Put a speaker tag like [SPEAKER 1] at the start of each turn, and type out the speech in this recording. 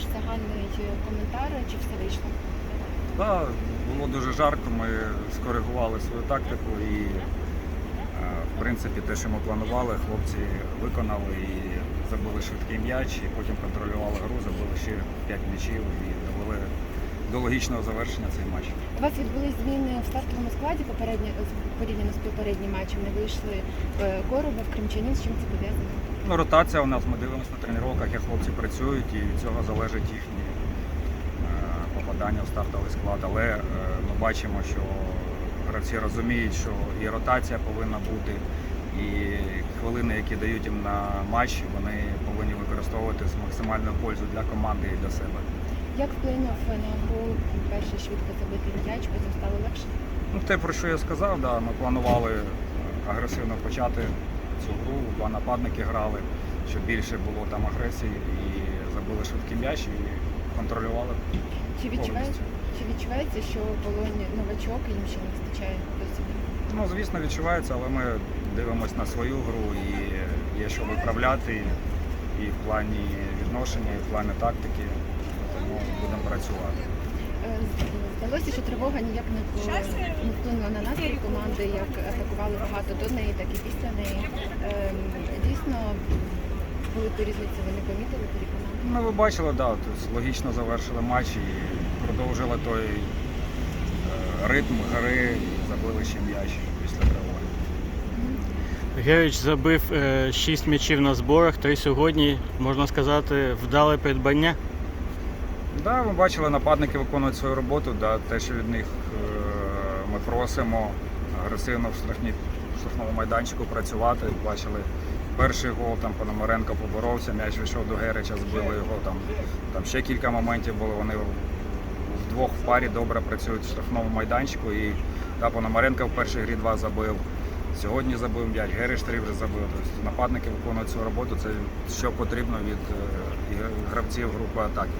[SPEAKER 1] ваш загальний коментар, чи все вийшло?
[SPEAKER 2] Да, було дуже жарко, ми скоригували свою тактику і, е, в принципі, те, що ми планували, хлопці виконали і забили швидкий м'яч, і потім контролювали гру, забили ще 5 м'ячів і довели до логічного завершення цей матч.
[SPEAKER 1] У вас відбулись зміни в стартовому складі попередньо порівняно з попереднім матчем. Не вийшли е, Коробов, Кримчанин. З чим це пов'язано?
[SPEAKER 2] Ну, ротація у нас, ми дивимося на тренуваннях, як хлопці працюють, і від цього залежить їхнє е, попадання в стартовий склад. Але е, ми бачимо, що гравці розуміють, що і ротація повинна бути, і хвилини, які дають їм на матч, вони повинні використовувати з максимальною пользою для команди і для себе.
[SPEAKER 1] Як вплинув на гру перший швидко забитий м'яч, потім стало легше?
[SPEAKER 2] Ну, те, про що я сказав, да, ми планували е, агресивно почати цю гру, два нападники грали, щоб більше було там агресії і забили швидкий м'яч і контролювали.
[SPEAKER 1] Чи відчуваєте, чи відчувається, що Полонь новачок і їм ще не вистачає досвіду?
[SPEAKER 2] Ну, звісно, відчувається, але ми дивимося на свою гру і є що виправляти і в плані відношення, і в плані тактики. Тому будемо працювати.
[SPEAKER 1] Е, Здалося, що тривога ніяк не вплинула на настрій команди, як атакували багато до неї, так і після неї. Ем, Дійсно, велику різницю ви не помітили команди?
[SPEAKER 2] Ну, ви бачили, да, тобто логічно завершили матч і продовжили той е, ритм гри і забили ще м'яч після тривоги.
[SPEAKER 3] Герич забив 6 м'ячів на зборах, то й сьогодні, можна сказати, вдале придбання.
[SPEAKER 2] Да, ми бачили, нападники виконують свою роботу. Да, те, що від них е, ми просимо агресивно в, штрафні, в штрафному майданчику працювати. Бачили перший гол, там Пономаренко поборовся, м'яч вийшов до Герича, збили його. Там, там ще кілька моментів було. Вони вдвох в парі добре працюють в штрафному майданчику. І да, Пономаренко в першій грі два забив. Сьогодні забив м'яч, Герич три вже забив. Тобто нападники виконують свою роботу. Це що потрібно від е, гравців групи атаки.